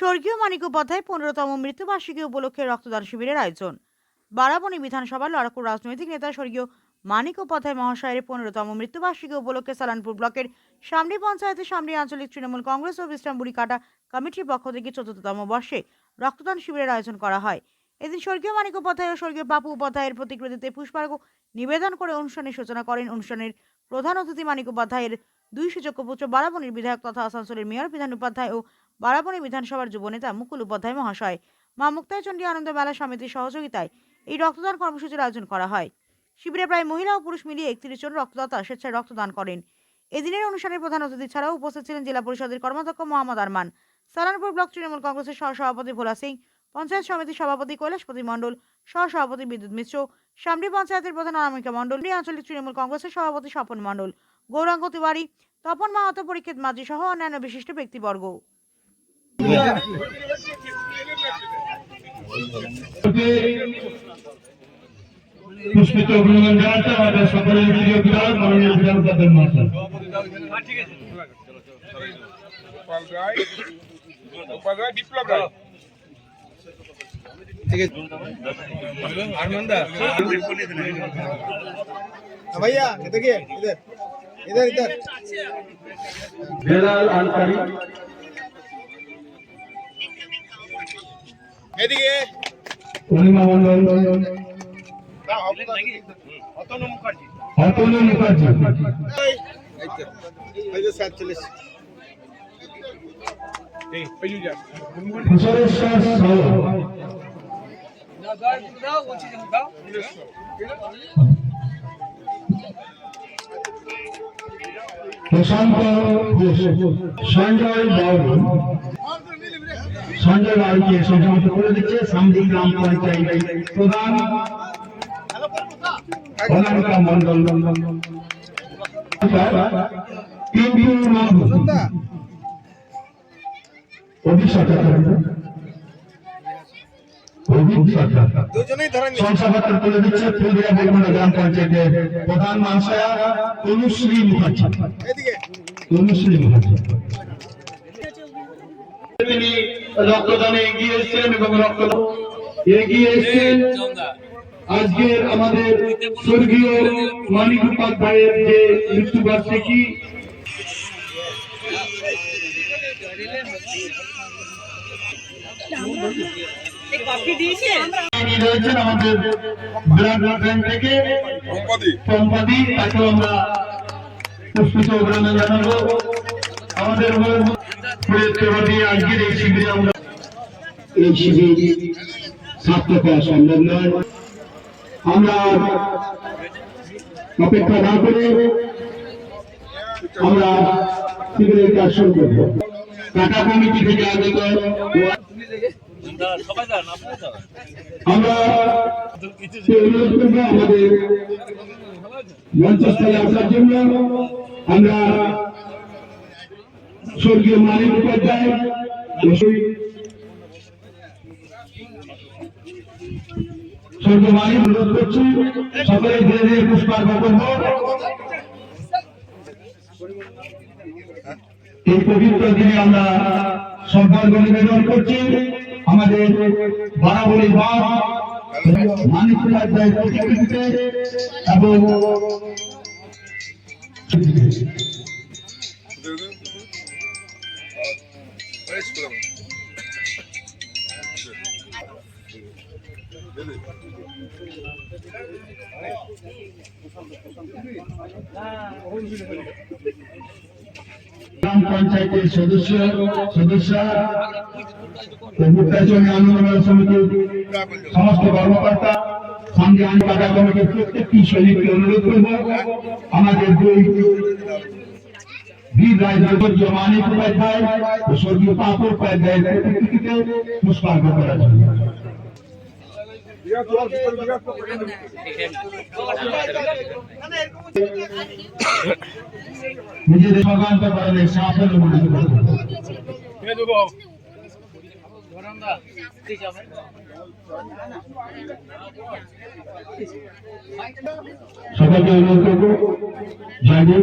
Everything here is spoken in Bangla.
স্বর্গীয় মানিক উপাধ্যায় পনেরোতম মৃত্যুবার্ষিকী উপলক্ষে রক্তদান শিবিরের আয়োজন। বারাবণী বিধানসভার লড়াকুর রাজনৈতিক নেতা স্বর্গীয় মানিক উপাধ্যায় মহাশয়ের পনেরোতম মৃত্যুবার্ষিকী উপলক্ষে সালানপুর ব্লকের সামরি পঞ্চায়েতের সামরি আঞ্চলিক তৃণমূল কংগ্রেস ও বিশ্রামবুড়ি কাটা কমিটির পক্ষ থেকে চতুর্থতম বর্ষে রক্তদান শিবিরের আয়োজন করা হয়। এদিন স্বর্গীয় মানিক উপাধ্যায় ও স্বর্গীয় বাপু উপাধ্যায়ের প্রতিকৃতিতে পুষ্পার্ঘ্য নিবেদন করে অনুষ্ঠানের সূচনা করেন। অনুষ্ঠানের প্রধান অতিথি মানিক উপাধ্যায়ের দুই সুযোগ্য পুত্র বারাবণীর বিধায়ক তথা আসানসোলের মেয়র বিধান উপাধ্যায় ও বারাবণী বিধানসভার যুবনেতা মুকুল উপাধ্যায় মহাশয়, মা মুক্তায়চণ্ডী আনন্দ মেলা সমিতির সহযোগিতায় এই রক্তদান কর্মসূচির আয়োজন করা হয়। শিবিরে প্রায় মহিলা ও পুরুষ মিলিয়ে একত্রিশ জন রক্তদাতা স্বেচ্ছায় রক্তদান করেন। এদিনের অনুষ্ঠানের প্রধান অতিথি ছাড়াও উপস্থিত ছিলেন জেলা পরিষদের কর্মাধ্যক্ষ মোহাম্মদ আরমান, সালানপুর ব্লক তৃণমূল কংগ্রেসের সহসভাপতি ভোলা সিং, পঞ্চায়েত সমিতির সভাপতি কৈলাসপতি মণ্ডল, সহসভাপতি বিদ্যুৎ মিশ্র সামরি পঞ্চায়েতের প্রধান অনামিকা মণ্ডল আঞ্চলিক তৃণমূল কংগ্রেসের সভাপতি স্বপন মণ্ডল, গৌরাঙ্গ তিওয়ারি, তপন মাহাতো পরীক্ষিত মাঝি সহ অন্যান্য বিশিষ্ট ব্যক্তিবর্গ। পুষ্পিত অভিনন্দন জানাচ্ছি আমাদের সকলের প্রিয় বিধায়ক মাননীয় বিধান উপাধ্যায় মহাশয় গোপাল রায় গোপাল রায় বিপ্লব রায় भैया देखिए इधर इधर इधर বেলাল আনসারি এদিকে। পূর্ণিমা মন্ডল অতনু মুখার্জি। অতনু মুখার্জি। এই যে কুশলেশ্বর সাউ প্রশান্ত ঘোষ সঞ্জয় বাবু। সঞ্জয় বাবুকে সংযমিত করে দিচ্ছে। সামদি গ্রাম পঞ্চায়েত প্রধান অনামিকা মন্ডল গ্রাম পঞ্চায়েতের প্রধান মহাশয়া তনুশ্রী মুখার্জি। তনুশ্রী মুখার্জি। তিনি রক্তদানে এগিয়ে এসেছেন এবং রক্ত এগিয়ে এসেছেন। আজকের আমাদের স্বর্গীয় মানিক উপাধ্যায়ের যে মৃত্যুবার্ষিকী তিনি রয়েছেন আমাদের ব্লাড ব্যাংক থেকে। তাকেও আমরা পুষ্পিত অভিনন্দন জানাব। আমাদের এই শিবিরে সম্ভব নয় আমরা অপেক্ষা না করে আমরা শিবিরের কাজ শুরু করব। টাটা কমিটি থেকে আগত আমরা মঞ্চস্থলে আসার জন্য। আমরা স্বর্গীয় করছি, সকলে ধীরে ধীরে পুষ্পার্ঘ এই পবিত্র দিনে আমরা সম্পর্ক নিবেদন করছি। আমাদের বারাবলী মানিক এবং গ্রাম পঞ্চায়েতের সদস্য সদস্য মুক্তাচরণ আন্দোলন সমিতির সমস্ত কর্মকর্তা, সঙ্গে আইন কাটা কমিটির প্রত্যেকটি সৈনিককে অনুরোধ করব, আমাদের দুই বীর রাজবর্গীয় মানিক উপাধ্যায় ও স্বর্গীয় পাপড় উপাধ্যায়ের প্রতিকৃতিতে পুষ্পার্ঘ করার জন্য। নিজেদের সর্বান্ত করেন সাফল্য মনে দেবো সবাইকে অনুরোধ করব জয়দেব